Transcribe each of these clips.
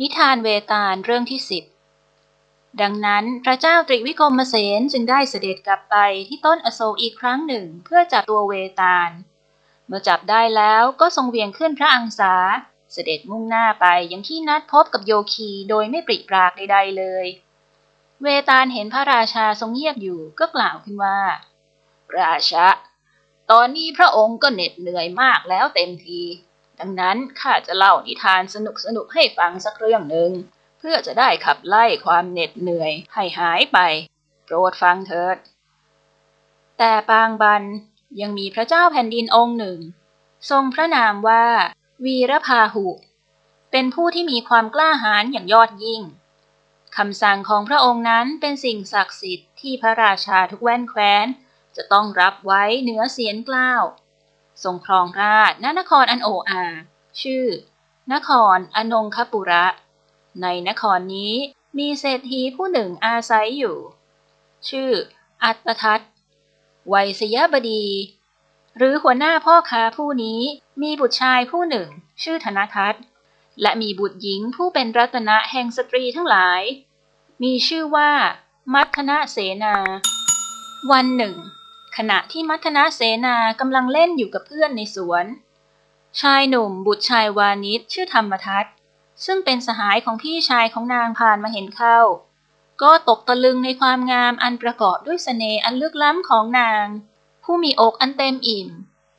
นิทานเวตาลเรื่องที่สิบดังนั้นพระเจ้าตริวิกรมเสนจึงได้เสด็จกลับไปที่ต้นอโศกอีกครั้งหนึ่งเพื่อจับตัวเวตาล เมื่อจับได้แล้วก็ทรงเวียงขึ้นพระอังสา เสด็จมุ่งหน้าไปยังที่นัดพบกับโยคีโดยไม่ปริปรากใด ๆเลย เวตาลเห็นพระราชาทรงเงียบอยู่ก็กล่าวขึ้นว่า ราชาตอนนี้พระองค์ก็เหน็ดเหนื่อยมากแล้วเต็มที ดังนั้นข้าจะเล่านิทานสนุกๆให้ฟังสักเรื่องหนึ่ง เพื่อจะได้ขับไล่ความเหน็ดเหนื่อยให้หายไป โปรดฟังเถิด แต่ปางบันยังมีพระเจ้าแผ่นดินองค์หนึ่ง ทรงพระนามว่า วีรพาหุ เป็นผู้ที่มีความกล้าหาญอย่างยอดยิ่งคำสั่งของพระองค์นั้นเป็นสิ่งศักดิ์สิทธิ์ที่พระราชาทุกแว่นแคว้น จะต้องรับไว้เหนือเสียนกล้าว ทรงครองราชณนครอันโออา ชื่อ นครอนงคปุระ ในนครนี้มีเศรษฐีผู้หนึ่งอาศัยอยู่ ชื่อ อัตทัตไวยสยบดี หรือหัวหน้าพ่อค้าผู้นี้มีบุตรชายผู้หนึ่ง ชื่อธนทัตและมีบุตรหญิงผู้เป็นรัตนะแห่งสตรีทั้งหลาย มีชื่อว่า มัทนาเสนา วันหนึ่ง ขณะที่มัทนาเสนากำลังเล่นอยู่กับเพื่อนในสวน ชายหนุ่มบุตรชายวานิชชื่อธรรมทัตซึ่งเป็นสหายของพี่ชายของนางผ่านมาเห็นเข้า ก็ตกตะลึงในความงามอันประกอบด้วยสเสน่ห์อันลึกล้ำของนาง ผู้มีอกอันเต็มอิ่ม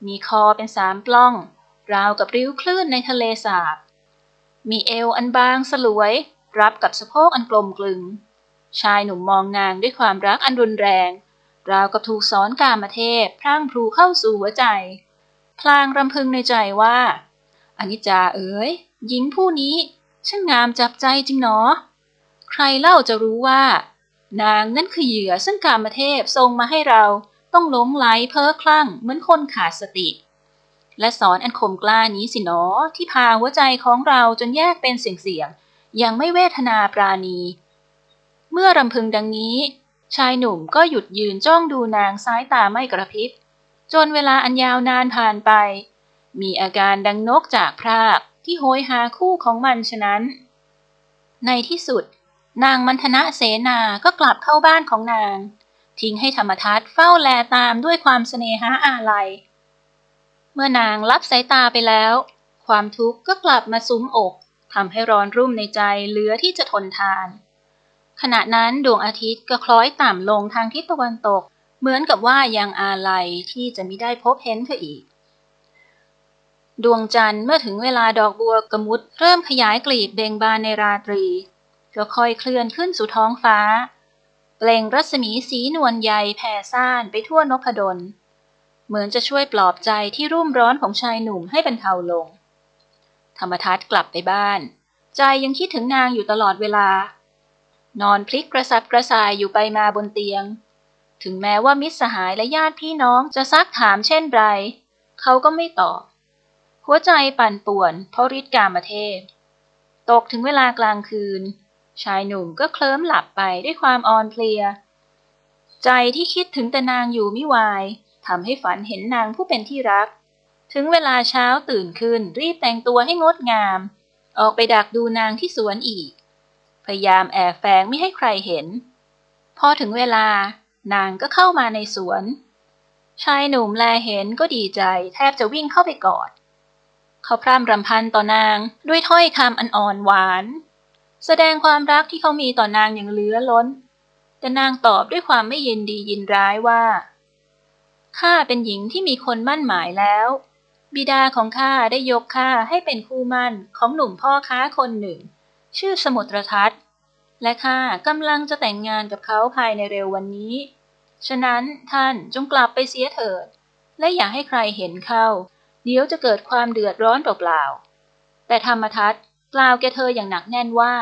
มีคอเป็นสามปล้อง ราวกับริ้วคลื่นในทะเลสาบ มีเอวอันบางสลวย รับกับสะโพกอันกลมกลึง ชายหนุ่มมองนางด้วยความรักอันรุนแรง ราวกับถูกสอนกามเทพพร่างพลูเข้าสู่หัวใจ พลางรำพึงในใจว่าอนิจจาเอ๋ยหญิงผู้นี้ช่างงามจับใจจริงหนอ ใครเล่าจะรู้ว่า นางนั่นคือเหยื่อซึ่งกามเทพทรงมาให้เราต้องหลงไหลเพ้อคลั่งเหมือนคนขาดสติ และสอนอันคมกล้านี้สิหนอที่พาหัวใจของเราจนแยกเป็นเสียงๆยังไม่เวทนาปราณี เมื่อรำพึงดังนี้ ชายหนุ่มก็หยุดยืนจ้องดูนางซ้ายตาไม่กระพริบ จนเวลาอันยาวนานผ่านไป มีอาการดังนกจากพรากที่โหยหาคู่ของมันฉะนั้น ในที่สุด นางมันธนะเสนาก็กลับเข้าบ้านของนาง ทิ้งให้ธรรมทัตเฝ้าแลตามด้วยความเสน่หาอาลัย เมื่อนางรับสายตาไปแล้ว ความทุกข์ก็กลับมาซุ้มอกทำให้ร้อนรุ่มในใจเหลือที่จะทนทาน ขณะนั้นดวงอาทิตย์ก็คล้อยต่ำลงทางทิศตะวันตก เหมือนกับว่ายังอาลัยที่จะไม่ได้พบเห็นเธออีก ดวงจันทร์เมื่อถึงเวลาดอกบัวกระมุดเริ่มขยายกลีบเบ่งบานในราตรี ก็ค่อยเคลื่อนขึ้นสู่ท้องฟ้า เปล่งรัศมีสีนวลใยแผ่ซ่านไปทั่วนพดล เหมือนจะช่วยปลอบใจที่รุ่มร้อนของชายหนุ่มให้บรรเทาลง ธรรมทัตกลับไปบ้าน ใจยังคิดถึงนางอยู่ตลอดเวลา นอนพลิกกระสับกระส่ายอยู่ไปมาบนเตียง ถึงแม้ว่ามิตรสหายและญาติพี่น้องจะซักถามเช่นไร เขาก็ไม่ตอบ หัวใจปั่นป่วนเพราะฤทธิ์กามเทพ ตกถึงเวลากลางคืน ชายหนุ่มก็เคลิ้มหลับไปด้วยความอ่อนเพลีย ใจที่คิดถึงแต่นางอยู่มิวายทำให้ฝันเห็นนางผู้เป็นที่รัก ถึงเวลาเช้าตื่นขึ้นรีบแต่งตัวให้งดงาม ออกไปดักดูนางที่สวนอีก พยายามแอบแฝงไม่ให้ใครเห็น พอถึงเวลานางก็เข้ามาในสวน ชายหนุ่มแลเห็นก็ดีใจแทบจะวิ่งเข้าไปกอด เขาพร่ำรำพันต่อนางด้วยถ้อยคำอันอ่อนหวาน แสดงความรักที่เขามีต่อนางอย่างเหลือล้น แต่นางตอบด้วยความไม่ยินดียินร้ายว่าข้าเป็นหญิงที่มีคนมั่นหมายแล้ว บิดาของข้าได้ยกข้าให้เป็นคู่มั่นของหนุ่มพ่อค้าคนหนึ่ง ชื่อสมุทรทัศน์ และข้ากำลังจะแต่งงานกับเขาภายในเร็ววันนี้ ฉะนั้นท่านจงกลับไปเสียเถิด และอย่าให้ใครเห็นเข้า เดี๋ยวจะเกิดความเดือดร้อนเปล่าๆ แต่ธรรมทัศน์กล่าวแกเธออย่างหนักแน่นว่า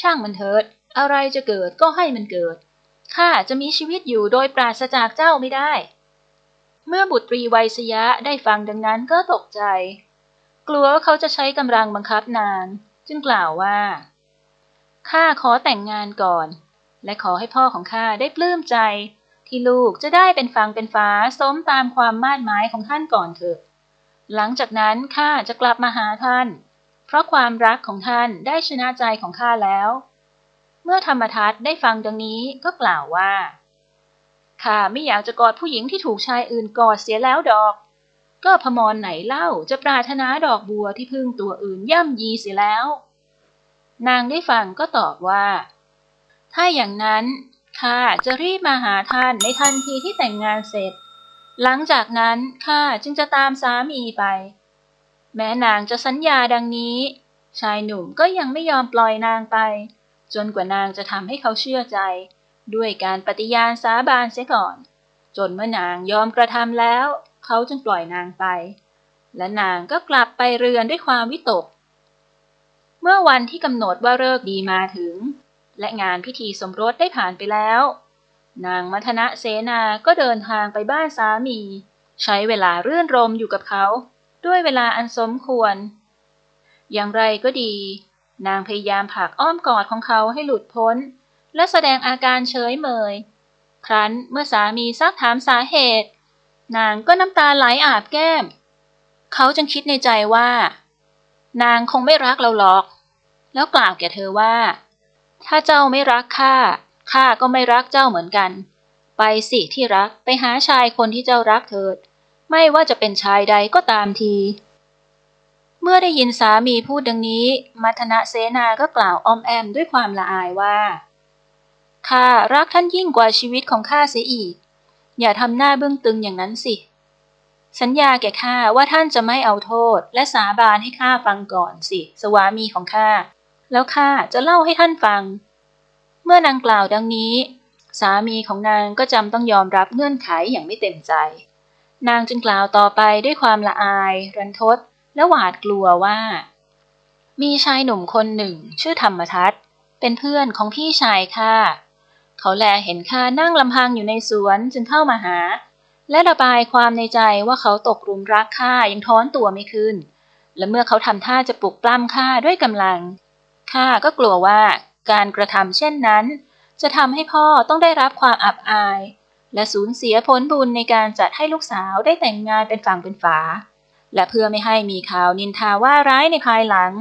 ช่างมันเถิด อะไรจะเกิดก็ให้มันเกิด ข้าจะมีชีวิตอยู่โดยปราศจากเจ้าไม่ได้ เมื่อบุตรีไวยสยะได้ฟังดังนั้นก็ตกใจ กลัวว่าเขาจะใช้กำลังบังคับนาง จึงกล่าวว่า ข้าขอแต่งงานก่อน และขอให้พ่อของข้าได้ปลื้มใจ ที่ลูกจะได้เป็นฟังเป็นฟ้าสมตามความมาดหมายของท่านก่อนเถอะ หลังจากนั้นข้าจะกลับมาหาท่าน เพราะความรักของท่านได้ชนะใจของข้าแล้ว เมื่อธรรมทัตได้ฟังดังนี้ก็กล่าวว่าข้าไม่อยากจะกอดผู้หญิงที่ถูกชายอื่นกอดเสียแล้วดอก ก็พมรไหนเล่าจะปรารถนาดอกบัวที่พึ่งตัวอื่นย่ำยีเสียแล้ว นางได้ฟังก็ตอบว่า ถ้าอย่างนั้นข้าจะรีบมาหาท่านในทันทีที่แต่งงานเสร็จ หลังจากนั้นข้าจึงจะตามสามีไป แม้นางจะสัญญาดังนี้ ชายหนุ่มก็ยังไม่ยอมปล่อยนางไป จนกว่านางจะทำให้เขาเชื่อใจ ด้วยการปฏิญาณสาบานเสียก่อน จนเมื่อนางยอมกระทำแล้ว เขาจึงปล่อยนางไป และนางก็กลับไปเรือนด้วยความวิตก เมื่อวันที่กำหนดว่าเลิกดีมาถึง และงานพิธีสมรสได้ผ่านไปแล้ว นางมัทนะเสนาก็เดินทางไปบ้านสามี ใช้เวลาเรื่อนรมอยู่กับเขา ด้วยเวลาอันสมควร อย่างไรก็ดี นางพยายามผลักอ้อมกอดของเขาให้หลุดพ้น และแสดงอาการเฉยเมยครั้นเมื่อสามีซักถามสาเหตุ นางก็น้ำตาไหลอาบแก้ม เขาจึงคิดในใจว่า นางคงไม่รักเราหรอก แล้วกล่าวแก่เธอว่า ถ้าเจ้าไม่รักข้าข้าก็ไม่รักเจ้าเหมือนกัน ไปสิที่รักไปหาชายคนที่เจ้ารักเถิด ไม่ว่าจะเป็นชายใดก็ตามที เมื่อได้ยินสามีพูดดังนี้ มัทนะเสนาก็กล่าวอ้อมแอมด้วยความละอายว่าข้ารักท่านยิ่งกว่าชีวิตของข้าเสียอีก อย่าทำหน้าเบื้องตึงอย่างนั้นสิ สัญญาแก่ข้าว่าท่านจะไม่เอาโทษ และสาบานให้ข้าฟังก่อนสิ สวามีของข้า แล้วข้าจะเล่าให้ท่านฟัง เมื่อนางกล่าวดังนี้ สามีของนางก็จำต้องยอมรับเงื่อนไขอย่างไม่เต็มใจ นางจึงกล่าวต่อไปด้วยความละอาย รันทด และหวาดกลัวว่า มีชายหนุ่มคนหนึ่ง ชื่อธรรมทัตเป็นเพื่อนของพี่ชายข้า เขาแลเห็นข้านั่งลำพังอยู่ในสวนจึงเข้ามาหา และระบายความในใจว่าเขาตกหลุมรักข้ายังท้อนตัวไม่ขึ้น และเมื่อเขาทำท่าจะปลุกปล้ำข้าด้วยกำลังข้าก็กลัวว่าการกระทำเช่นนั้น จะทำให้พ่อต้องได้รับความอับอาย และสูญเสียผลบุญในการจัดให้ลูกสาวได้แต่งงานเป็นฝั่งเป็นฝา และเพื่อไม่ให้มีข่าวนินทาว่าร้ายในภายหลัง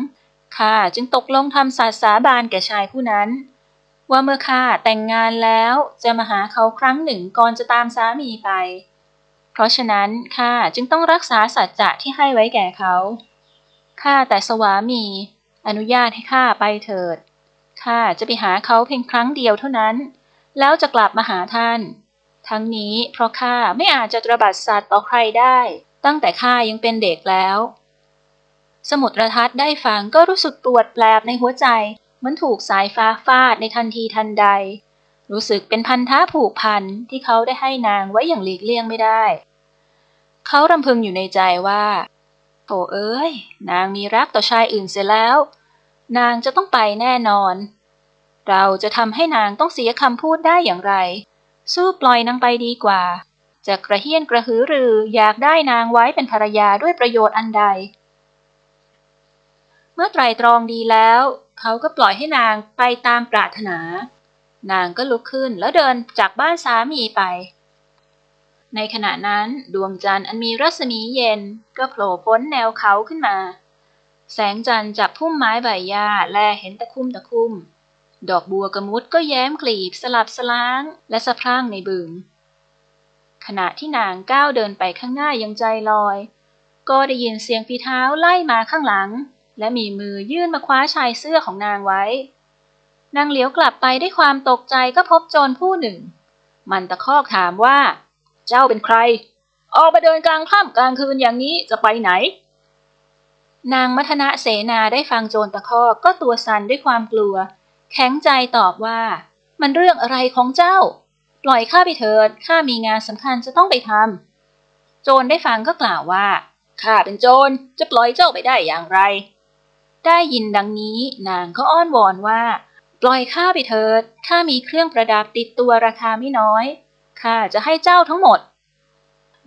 ข้าจึงตกลงทำสัตย์สาบานแก่ชายผู้นั้น ว่าเมื่อข้าแต่งงานแล้วจะมาหาเขาครั้งหนึ่งก่อนจะตามสามีไป เพราะฉะนั้นข้าจึงต้องรักษาสัจจะที่ให้ไว้แก่เขา ข้าแต่สวามี อนุญาตให้ข้าไปเถิด ข้าจะไปหาเขาเพียงครั้งเดียวเท่านั้น แล้วจะกลับมาหาท่าน ทั้งนี้เพราะข้าไม่อาจจะตระบัดสัตว์ต่อใครได้ ตั้งแต่ข้ายังเป็นเด็กแล้ว สมุทรทัศน์ได้ฟังก็รู้สึกปวดแปลบในหัวใจ เหมือนถูกสายฟ้าฟาดในทันทีทันใด รู้สึกเป็นพันธะผูกพันที่เขาได้ให้นางไว้อย่างหลีกเลี่ยงไม่ได้ เขารำพึงอยู่ในใจว่าโถเอ้ย นางมีรักต่อชายอื่นเสียแล้ว นางจะต้องไปแน่นอน เราจะทำให้นางต้องเสียคำพูดได้อย่างไร สู้ปล่อยนางไปดีกว่าจะกระเฮี้ยนกระหือรืออยากได้นางไว้เป็นภรรยาด้วยประโยชน์อันใด มื่อไตรตรองดีแล้ว เขาก็ปล่อยให้นางไปตามปรารถนา นางก็ลุกขึ้นแล้วเดินจากบ้านสามีไป ในขณะนั้นดวงจันทร์อันมีรัศมีเย็นก็โผล่พ้นแนวเขาขึ้นมา แสงจันทร์จากพุ่มไม้ใบหญ้าแลเห็นตะคุ่มตะคุ่ม ดอกบัวกระมุดก็แย้มกลีบสลับสล้างและสะพรั่งในบึงขณะที่นางก้าวเดินไปข้างหน้ายังใจลอย ก็ได้ยินเสียงฝีเท้าไล่มาข้างหลัง และมีมือยื่นมาคว้าชายเสื้อของนางไว้ นางเหลียวกลับไปด้วยความตกใจก็พบโจรผู้หนึ่ง มันตะคอกถามว่า เจ้าเป็นใคร ออกมาเดินกลางค่ำกลางคืนอย่างนี้จะไปไหน นางมัทนะเสนาได้ฟังโจรตะคอกก็ตัวสั่นด้วยความกลัว แข็งใจตอบว่า มันเรื่องอะไรของเจ้า ปล่อยข้าไปเถิดข้ามีงานสำคัญจะต้องไปทำโจรได้ฟังก็กล่าวว่าข้าเป็นโจรจะปล่อยเจ้าไปได้อย่างไร ได้ยินดังนี้นางก็อ้อนวอนว่า ปล่อยข้าไปเถิดข้ามีเครื่องประดับติดตัวราคาไม่น้อยข้าจะให้เจ้าทั้งหมด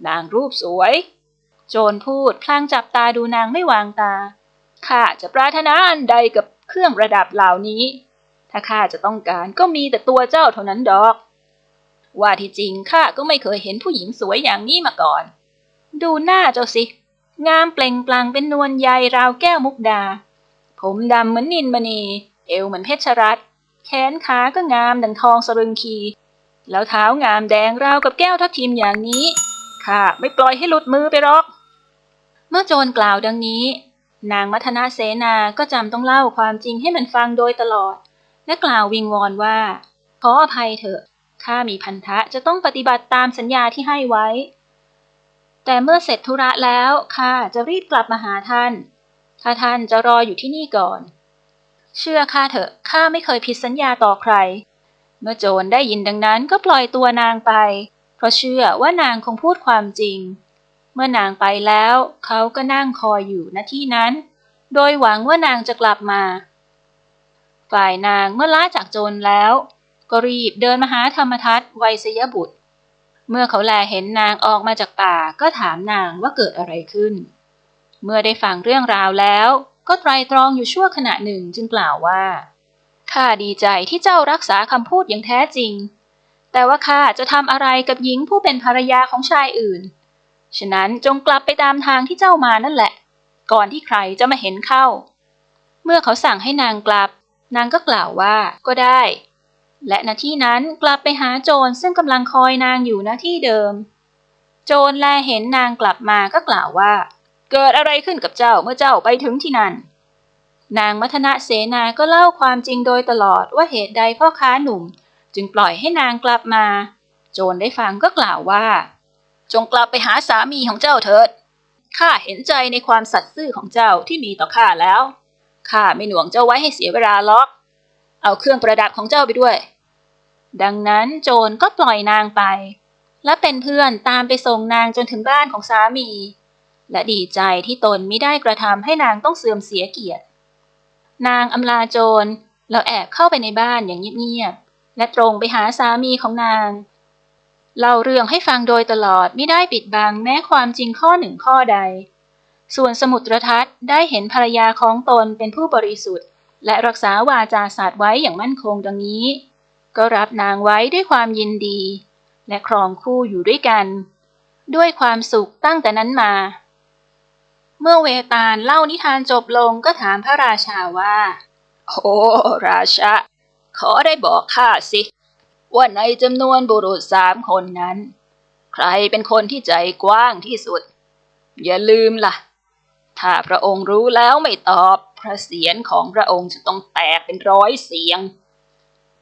นางรูปสวย โจรพูดพลางจับตาดูนางไม่วางตาข้าจะปรารถนาอันใดกับเครื่องประดับเหล่านี้ ถ้าข้าจะต้องการก็มีแต่ตัวเจ้าเท่านั้นดอก ว่าที่จริงข้าก็ไม่เคยเห็นผู้หญิงสวยอย่างนี้มาก่อน ดูหน้าเจ้าสิ งามเปล่งปลั่งเป็นนวลใยราวแก้วมุกดา ผมดำเหมือนนินมณี เอวเหมือนเพชรรัตแขนขาก็งามดังทองสรึงคี แล้วเท้างามแดงราวกับแก้วทับทิมอย่างนี้ข้าไม่ปล่อยให้หลุดมือไปหรอก เมื่อโจรกล่าวดังนี้ นางมัทนาเสนาก็จำต้องเล่าความจริงให้มันฟังโดยตลอด และกล่าววิงวอนว่า ขออภัยเถอะข้ามีพันธะจะต้องปฏิบัติตามสัญญาที่ให้ไว้ แต่เมื่อเสร็จธุระแล้วข้าจะรีบกลับมาหาท่าน ถ้าท่านจะรออยู่ที่นี่ก่อน เชื่อข้าเถอะข้าไม่เคยผิดสัญญาต่อใคร เมื่อโจรได้ยินดังนั้นก็ปล่อยตัวนางไป เพราะเชื่อว่านางคงพูดความจริง เมื่อนางไปแล้วเขาก็นั่งคอยอยู่ณที่นั้น โดยหวังว่านางจะกลับมา ฝ่ายนางเมื่อล้าจากโจรแล้ว ก็รีบเดินมาหาธรรมทัตไวยสยบุตรเมื่อเขาแลเห็นนางออกมาจากป่าก็ถามนางว่าเกิดอะไรขึ้น เมื่อได้ฟังเรื่องราวแล้ว ก็ไตรตรองอยู่ชั่วขณะหนึ่งจึงกล่าวว่าข้าดีใจที่เจ้ารักษาคำพูดอย่างแท้จริง แต่ว่าข้าจะทำอะไรกับหญิงผู้เป็นภรรยาของชายอื่น ฉะนั้นจงกลับไปตามทางที่เจ้ามานั่นแหละ ก่อนที่ใครจะมาเห็นเข้า เมื่อเขาสั่งให้นางกลับ นางก็กล่าวว่าก็ได้ และณที่นั้นกลับไปหาโจรซึ่งกำลังคอยนางอยู่ณที่เดิม โจรแลเห็นนางกลับมาก็กล่าวว่า เกิดอะไรขึ้นกับเจ้าเมื่อเจ้าไปถึงที่นั่น นางมัทนาเสนาก็เล่าความจริงโดยตลอดว่าเหตุใดพ่อค้าหนุ่ม จึงปล่อยให้นางกลับมา โจรได้ฟังก็กล่าวว่า จงกลับไปหาสามีของเจ้าเถิดข้าเห็นใจในความสัตย์ซื่อของเจ้าที่มีต่อข้าแล้วข้าไม่หน่วงเจ้าไว้ให้เสียเวลาล็อก เอาเครื่องประดับของเจ้าไปด้วย ดังนั้นโจรก็ปล่อยนางไป และเป็นเพื่อนตามไปส่งนางจนถึงบ้านของสามี และดีใจที่ตนไม่ได้กระทำให้นางต้องเสื่อมเสียเกียรติ นางอำลาโจรแล้วแอบเข้าไปในบ้านอย่างเงียบๆและตรงไปหาสามีของนางเล่าเรื่องให้ฟังโดยตลอดไม่ได้ปิดบังแม้ความจริงข้อหนึ่งข้อใด ส่วนสมุตรทัศน์ได้เห็นภรรยาของตนเป็นผู้บริสุทธิ์ และรักษาวาจาสัตว์ไว้อย่างมั่นคงดังนี้ ก็รับนางไว้ด้วยความยินดี และครองคู่อยู่ด้วยกัน ด้วยความสุขตั้งแต่นั้นมา เมื่อเวตาลเล่านิทานจบลงก็ถามพระราชาว่า โอ้ราชา ขอได้บอกข้าสิ ว่าในจำนวนบุรุษสามคนนั้น ใครเป็นคนที่ใจกว้างที่สุด อย่าลืมล่ะ ถ้าพระองค์รู้แล้วไม่ตอบ พระเสียรของพระองค์จะต้องแตกเป็นร้อยเสียง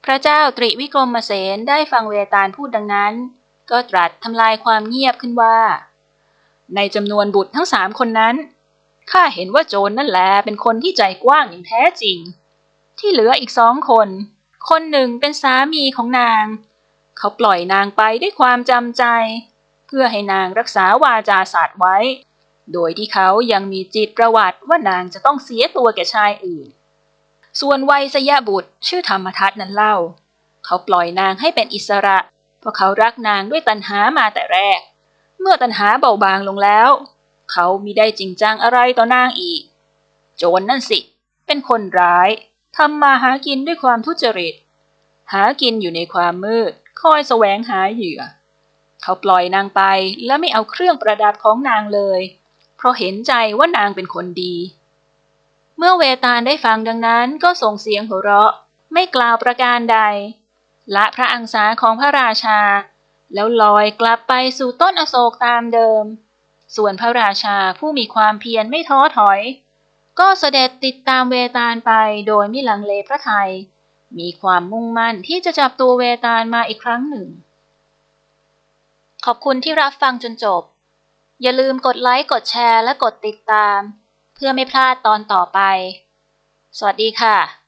พระเจ้าตริวิกรมเสนได้ฟังเวตาลพูดดังนั้น ก็ตรัสทำลายความเงียบขึ้นว่า ในจำนวนบุตรทั้งสามคนนั้น ข้าเห็นว่าโจรนั่นแหละเป็นคนที่ใจกว้างอย่างแท้จริง ที่เหลืออีกสองคน คนหนึ่งเป็นสามีของนาง เขาปล่อยนางไปด้วยความจำใจ เพื่อให้นางรักษาวาจาศาสตว์ไว้ โดยที่เขายังมีจิตประวัติว่านางจะต้องเสียตัวแก่ชายอื่น ส่วนวัยสยบุตรชื่อธรรมทัตนั้นเล่า เขาปล่อยนางให้เป็นอิสระ เพราะเขารักนางด้วยตัณหามาแต่แรก เมื่อตัณหาเบาบางลงแล้ว เขามิได้จริงจังอะไรต่อนางอีก โจรนนั่นสิ เป็นคนร้ายทำมาหากินด้วยความทุจริต หากินอยู่ในความมืด คอยแสวงหาเหยื่อ เขาปล่อยนางไปและไม่เอาเครื่องประดับของนางเลย เพราะเห็นใจว่านางเป็นคนดี เมื่อเวตาลได้ฟังดังนั้นก็ส่งเสียงหัวเราะ ไม่กล่าวประการใด ละพระอังสาของพระราชา แล้วลอยกลับไปสู่ต้นอโศกตามเดิม ส่วนพระราชาผู้มีความเพียรไม่ท้อถอย ก็เสด็จติดตามเวตาลไปโดยไม่ลังเลพระทัยมีความมุ่งมั่นที่จะจับตัวเวตาลมาอีกครั้งหนึ่ง ขอบคุณที่รับฟังจนจบ อย่าลืมกดไลค์ กดแชร์ และกดติดตาม เพื่อไม่พลาดตอนต่อไป สวัสดีค่ะ